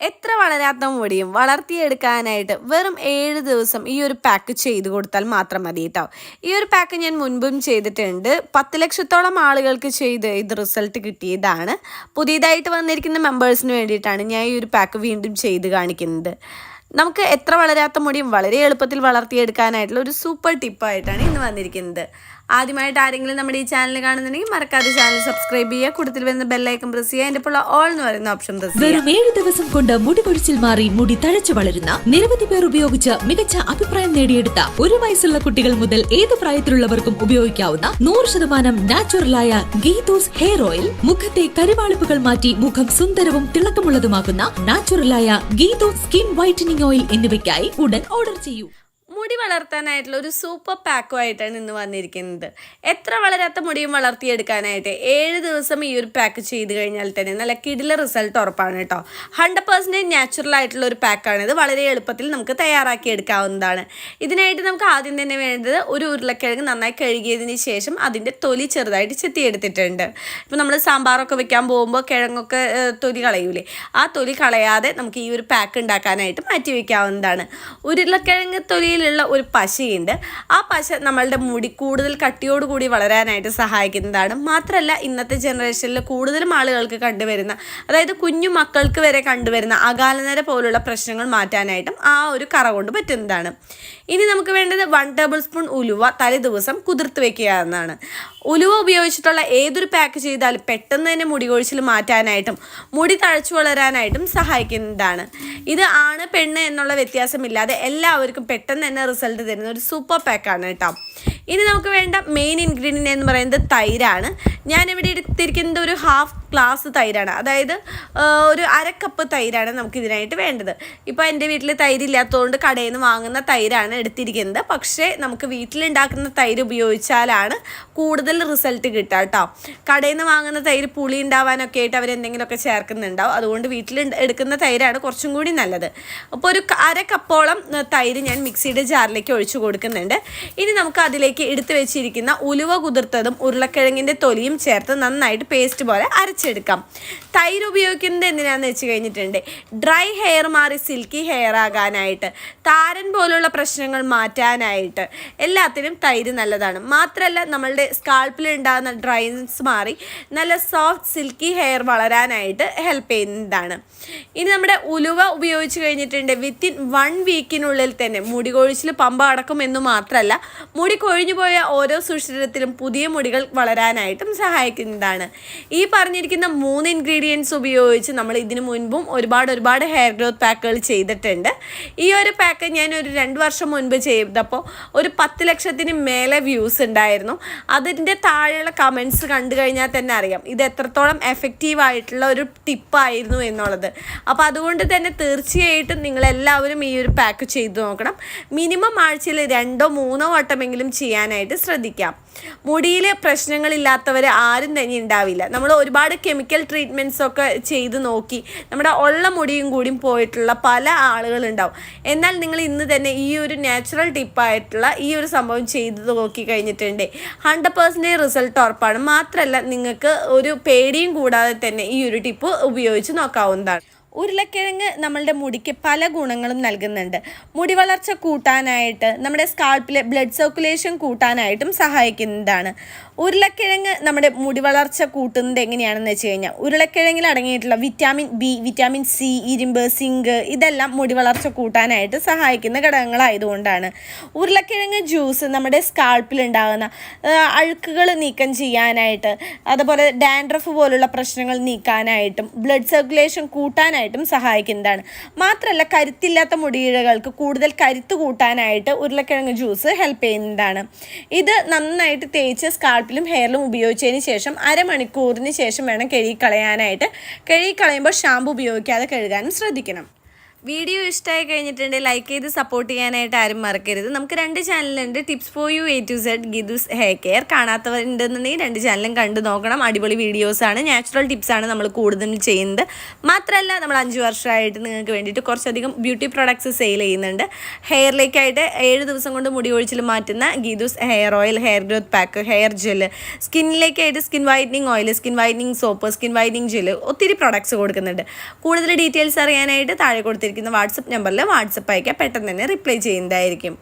എത്ര വളരാത്ത മുടിയും വളർത്തിയെടുക്കാനായിട്ട് വെറും ഏഴ് ദിവസം ഈ ഒരു പാക്ക് ചെയ്ത് കൊടുത്താൽ മാത്രം മതി കേട്ടോ ഈ ഒരു പാക്ക് ഞാൻ മുൻപും ചെയ്തിട്ടുണ്ട്. പത്ത് ലക്ഷത്തോളം ആളുകൾക്ക് ചെയ്ത് ഇത് റിസൾട്ട് കിട്ടിയതാണ്. പുതിയതായിട്ട് വന്നിരിക്കുന്ന മെമ്പേഴ്സിന് വേണ്ടിയിട്ടാണ് ഞാൻ ഈ ഒരു പാക്ക് വീണ്ടും ചെയ്ത് കാണിക്കുന്നത്. നമുക്ക് എത്ര വളരാത്ത മുടിയും വളരെ എളുപ്പത്തിൽ വളർത്തിയെടുക്കാനായിട്ടുള്ള ഒരു സൂപ്പർ ടിപ്പായിട്ടാണ് ഇന്ന് വന്നിരിക്കുന്നത്. ആദ്യമായിട്ട് ആരെങ്കിലും നമ്മുടെ ഈ ചാനൽ കാണുന്നുണ്ടെങ്കിൽ മറക്കാതെ ചാനൽ സബ്സ്ക്രൈബ് ചെയ്യുക. കൂടുതൽ വരുന്ന ബെല്ലൈക്കൺ പ്രസ് ചെയ്യുക. എന്റെ ഉള്ള ഓൾ എന്ന് പറയുന്ന ഓപ്ഷൻ പ്രസ് വെറും ഏഴ് ദിവസം കൊണ്ട് മുടി കൊഴിച്ചിൽ മാറി മുടി തഴച്ചു വളരുന്ന നിരവധി പേർ ഉപയോഗിച്ച് മികച്ച അഭിപ്രായം നേടിയെടുത്ത ഒരു വയസ്സുള്ള കുട്ടികൾ മുതൽ ഏത് പ്രായത്തിലുള്ളവർക്കും ഉപയോഗിക്കാവുന്ന നൂറ് ശതമാനം നാച്ചുറലായ ഗീതൂസ് ഹെയർ ഓയിൽ മുഖത്തെ കരുവാളിപ്പുകൾ മാറ്റി മുഖം സുന്ദരവും തിളക്കമുള്ളതുമാക്കുന്ന നാച്ചുറലായ ഗീതൂസ് സ്കിൻ വൈറ്റനിങ് ഓയിൽ എന്നിവയ്ക്കായി ഉടൻ ഓർഡർ ചെയ്യൂ. മുടി വളർത്താനായിട്ടുള്ള ഒരു സൂപ്പർ പാക്കും ആയിട്ടാണ് ഇന്ന് വന്നിരിക്കുന്നത്. എത്ര വളരാത്ത മുടിയും വളർത്തിയെടുക്കാനായിട്ട് ഏഴ് ദിവസം ഈ ഒരു പാക്ക് ചെയ്ത് കഴിഞ്ഞാൽ തന്നെ നല്ല കിടില റിസൾട്ട് ഉറപ്പാണ് കേട്ടോ. ഹൺഡ്രഡ് പെർസെന്റേജ് നാച്ചുറൽ ആയിട്ടുള്ള ഒരു പാക്കാണ്. ഇത് വളരെ എളുപ്പത്തിൽ നമുക്ക് തയ്യാറാക്കി എടുക്കാവുന്നതാണ്. ഇതിനായിട്ട് നമുക്ക് ആദ്യം തന്നെ വേണ്ടത് ഒരു ഉരുളക്കിഴങ്ങ് നന്നായി കഴുകിയതിന് ശേഷം അതിന്റെ തൊലി ചെറുതായിട്ട് ചെത്തിയെടുത്തിട്ടുണ്ട്. ഇപ്പോൾ നമ്മൾ സാമ്പാറൊക്കെ വെക്കാൻ പോകുമ്പോൾ കിഴങ്ങൊക്കെ തൊലി കളയൂലേ? ആ തൊലി കളയാതെ നമുക്ക് ഈ ഒരു പാക്ക് ഉണ്ടാക്കാനായിട്ട് മാറ്റി വയ്ക്കാവുന്നതാണ് ഉരുളക്കിഴങ്ങ് തൊലിയിലുള്ള ഒരു പശയുണ്ട്. ആ പശ നമ്മളുടെ മുടി കൂടുതൽ കട്ടിയോടുകൂടി വളരാനായിട്ട് സഹായിക്കുന്നതാണ്. മാത്രമല്ല ഇന്നത്തെ ജനറേഷനിൽ കൂടുതലും ആളുകൾക്ക് കണ്ടുവരുന്ന അതായത് കുഞ്ഞു മക്കൾക്ക് വരെ കണ്ടുവരുന്ന അകാലനര പോലുള്ള പ്രശ്നങ്ങൾ മാറ്റാനായിട്ടും ആ ഒരു കറ കൊണ്ട് പറ്റുന്നതാണ്. ഇനി നമുക്ക് വേണ്ടത് വൺ ടേബിൾ സ്പൂൺ ഉലുവ തലേ ദിവസം കുതിർത്ത് വെക്കുക എന്നാണ് ഉലുവ ഉപയോഗിച്ചിട്ടുള്ള ഏതൊരു പാക്ക് ചെയ്താലും പെട്ടെന്ന് തന്നെ മുടി കൊഴിച്ചിൽ മാറ്റാനായിട്ടും മുടി തഴച്ചു വളരാനായിട്ടും സഹായിക്കുന്നതാണ്. ഇത് ആണ് പെണ്ണ് എന്നുള്ള വ്യത്യാസമില്ലാതെ എല്ലാവർക്കും പെട്ടെന്ന് തന്നെ റിസൾട്ട് തരുന്ന ഒരു സൂപ്പർ പാക്കാണ് കേട്ടോ. ഇനി നമുക്ക് വേണ്ട മെയിൻ ഇൻഗ്രീഡിയന്റ് എന്ന് പറയുന്നത് തൈരാണ്. ഞാനിവിടെ എടുത്തിരിക്കുന്നത് ഒരു ഹാഫ് ഗ്ലാസ് തൈരാണ്. അതായത് ഒരു അര കപ്പ് തൈരാണ് നമുക്ക് ഇതിനായിട്ട് വേണ്ടത്. ഇപ്പോൾ എന്റെ വീട്ടിൽ തൈരില്ലാത്തതുകൊണ്ട് കടയിൽ നിന്ന് വാങ്ങുന്ന തൈരാണ് എടുത്തിരിക്കുന്നത്. പക്ഷേ നമുക്ക് വീട്ടിലുണ്ടാക്കുന്ന തൈര് ഉപയോഗിച്ചാലാണ് കൂടുതൽ റിസൾട്ട് കിട്ടുക കേട്ടോ കടയിൽ നിന്ന് വാങ്ങുന്ന തൈര് പുളി ഉണ്ടാവാനൊക്കെ ആയിട്ട് അവരെന്തെങ്കിലുമൊക്കെ ചേർക്കുന്നുണ്ടാവും. അതുകൊണ്ട് വീട്ടിൽ എടുക്കുന്ന തൈരാണ് കുറച്ചും കൂടി നല്ലത്. അപ്പോൾ ഒരു അര കപ്പോളം തൈര് ഞാൻ മിക്സിയുടെ ജാറിലേക്ക് ഒഴിച്ചു കൊടുക്കുന്നുണ്ട്. ഇനി നമുക്ക് അതിലേക്ക് എടുത്തു വെച്ചിരിക്കുന്ന ഉലുവ കുതിർത്തതും ഉരുളക്കിഴങ്ങിന്റെ തൊലിയും ചേർത്ത് നന്നായിട്ട് പേസ്റ്റ് പോലെ അരച്ചെടുക്കാം. തൈര് ഉപയോഗിക്കുന്നത് എന്തിനാന്ന് വെച്ച് കഴിഞ്ഞിട്ടുണ്ട്. ഡ്രൈ ഹെയർ മാറി സിൽക്കി ഹെയർ ആകാനായിട്ട് താരൻ പോലുള്ള പ്രശ്നങ്ങൾ മാറ്റാനായിട്ട് എല്ലാത്തിനും തൈര് നല്ലതാണ്. മാത്രമല്ല നമ്മളുടെ സ്കാൾപ്പിൽ ഉണ്ടാകുന്ന ഡ്രൈൻസ് മാറി നല്ല സോഫ്റ്റ് സിൽക്കി ഹെയർ വളരാനായിട്ട് ഹെൽപ്പ് ചെയ്യുന്നതാണ്. ഇനി നമ്മുടെ ഉലുവ ഉപയോഗിച്ച് കഴിഞ്ഞിട്ടുണ്ട്. വിത്തിൻ വൺ വീക്കിനുള്ളിൽ തന്നെ മുടി കൊഴിച്ചിൽ പമ്പ അടക്കും എന്ന് മാത്രമല്ല മുടി പോയ ഓരോ സുഷിരത്തിലും പുതിയ മുടികൾ വളരാനായിട്ടും സഹായിക്കുന്നതാണ്. ഈ പറഞ്ഞിരിക്കുന്ന മൂന്ന് ഇൻഗ്രീഡിയൻസ് ഉപയോഗിച്ച് നമ്മൾ ഇതിനു മുൻപും ഒരുപാട് ഒരുപാട് ഹെയർ ഗ്രോത്ത് പാക്കുകൾ ചെയ്തിട്ടുണ്ട്. ഈ ഒരു പാക്ക് ഞാൻ ഒരു രണ്ട് വർഷം മുൻപ് ചെയ്തപ്പോൾ ഒരു പത്ത് ലക്ഷത്തിന് മേലെ വ്യൂസ് ഉണ്ടായിരുന്നു. അതിന്റെ താഴെയുള്ള കമൻസ് കണ്ടു കഴിഞ്ഞാൽ തന്നെ അറിയാം. ഇത് എത്രത്തോളം എഫക്റ്റീവ് ആയിട്ടുള്ള ഒരു ടിപ്പായിരുന്നു എന്നുള്ളത്. അപ്പോൾ അതുകൊണ്ട് തന്നെ തീർച്ചയായിട്ടും നിങ്ങളെല്ലാവരും ഈ ഒരു പാക്ക് ചെയ്തു നോക്കണം. മിനിമം ആഴ്ചയിൽ രണ്ടോ മൂന്നോ വട്ടമെങ്കിലും ചെയ്യാനായിട്ട് ശ്രദ്ധിക്കാം. മുടിയിൽ പ്രശ്നങ്ങളില്ലാത്തവർ ആരും തന്നെ ഉണ്ടാവില്ല. നമ്മൾ ഒരുപാട് കെമിക്കൽ ട്രീറ്റ്മെന്റ്സ് ഒക്കെ ചെയ്ത് നോക്കി നമ്മുടെ ഉള്ള മുടിയും കൂടിയും പോയിട്ടുള്ള പല ആളുകളുണ്ടാവും എന്നാൽ നിങ്ങൾ ഇന്ന് തന്നെ ഈ ഒരു നാച്ചുറൽ ടിപ്പായിട്ടുള്ള ഈ ഒരു സംഭവം ചെയ്ത് നോക്കി കഴിഞ്ഞിട്ടുണ്ട്. ഹൺഡ്രഡ് പേഴ്സന്റേജ് റിസൾട്ട് ഉറപ്പാണ്. മാത്രമല്ല നിങ്ങൾക്ക് ഒരു പേടിയും കൂടാതെ തന്നെ ഈ ഒരു ടിപ്പ് ഉപയോഗിച്ച് നോക്കാവുന്നതാണ്. ഉരുളക്കിഴങ്ങ് നമ്മളുടെ മുടിക്ക് പല ഗുണങ്ങളും നൽകുന്നുണ്ട്. മുടി വളർച്ച കൂട്ടാനായിട്ട് നമ്മുടെ സ്കാൾപ്പിലെ ബ്ലഡ് സർക്കുലേഷൻ കൂട്ടാനായിട്ടും സഹായിക്കുന്നതാണ്. ഉരുളക്കിഴങ്ങ് നമ്മുടെ മുടി വളർച്ച കൂട്ടുന്നത് എങ്ങനെയാണെന്ന് വെച്ച് കഴിഞ്ഞാൽ ഉരുളക്കിഴങ്ങിൽ അടങ്ങിയിട്ടുള്ള വിറ്റാമിൻ ബി വിറ്റാമിൻ സി ഇരുമ്പ് സിങ്ക് ഇതെല്ലാം മുടി വളർച്ച കൂട്ടാനായിട്ട് സഹായിക്കുന്ന ഘടകങ്ങളായതുകൊണ്ടാണ്. ഉരുളക്കിഴങ്ങ് ജ്യൂസ് നമ്മുടെ സ്കാൾപ്പിൽ ഉണ്ടാകുന്ന അഴുക്കുകൾ നീക്കം ചെയ്യാനായിട്ട് അതുപോലെ ഡാൻഡ്രഫ് പോലുള്ള പ്രശ്നങ്ങൾ നീക്കാനായിട്ടും ബ്ലഡ് സർക്കുലേഷൻ കൂട്ടാനായിട്ടും സഹായിക്കുന്നതാണ്. മാത്രമല്ല കരുത്തില്ലാത്ത മുടിയിഴകൾക്ക് കൂടുതൽ കരുത്ത് കൂട്ടാനായിട്ട് ഉരുളക്കിഴങ്ങ് ജ്യൂസ് ഹെൽപ്പ് ചെയ്യുന്നതാണ്. ഇത് നന്നായിട്ട് തേച്ച് സ്കാൾപ്പിലും ഹെയറിലും ഉപയോഗിച്ചതിന് ശേഷം അരമണിക്കൂറിന് ശേഷം വേണം കഴുകി കളയാനായിട്ട് കഴുകി കളയുമ്പോൾ ഷാമ്പു ഉപയോഗിക്കാതെ കഴുകാനും ശ്രദ്ധിക്കണം. വീഡിയോ ഇഷ്ടമായി കഴിഞ്ഞിട്ടുണ്ടെങ്കിൽ ലൈക്ക് ചെയ്ത് സപ്പോർട്ട് ചെയ്യാനായിട്ട് ആരും മറക്കരുത്. നമുക്ക് രണ്ട് ചാനലുണ്ട്. Tips for you A to Z Geethu's hair care കാണാത്തവരുണ്ടെന്നുണ്ടെങ്കിൽ രണ്ട് ചാനലും കണ്ടു നോക്കണം. അടിപൊളി വീഡിയോസാണ് നാച്ചുറൽ ടിപ്സാണ് നമ്മൾ കൂടുതലും ചെയ്യുന്നത്. മാത്രമല്ല നമ്മൾ അഞ്ച് വർഷമായിട്ട് നിങ്ങൾക്ക് വേണ്ടിയിട്ട് കുറച്ചധികം ബ്യൂട്ടി പ്രോഡക്ട്സ് സെയിൽ ചെയ്യുന്നുണ്ട്. ഹെയറിലേക്കായിട്ട് ഏഴ് ദിവസം കൊണ്ട് മുടി ഒഴിച്ചിൽ മാറ്റുന്ന Geethu's hair oil hair growth pack hair gel സ്കിന്നിലേക്കായിട്ട് skin whitening oil skin whitening soap skin whitening gel ഒത്തിരി പ്രോഡക്ട്സ് കൊടുക്കുന്നുണ്ട്. കൂടുതൽ ഡീറ്റെയിൽസ് അറിയാനായിട്ട് താഴെ കൊടുത്തിരിക്കുന്ന വാട്സപ്പ് നമ്പറിൽ വാട്സപ്പ് അയക്കാം പെട്ടെന്ന് തന്നെ റിപ്ലൈ ചെയ്യുന്നതായിരിക്കും.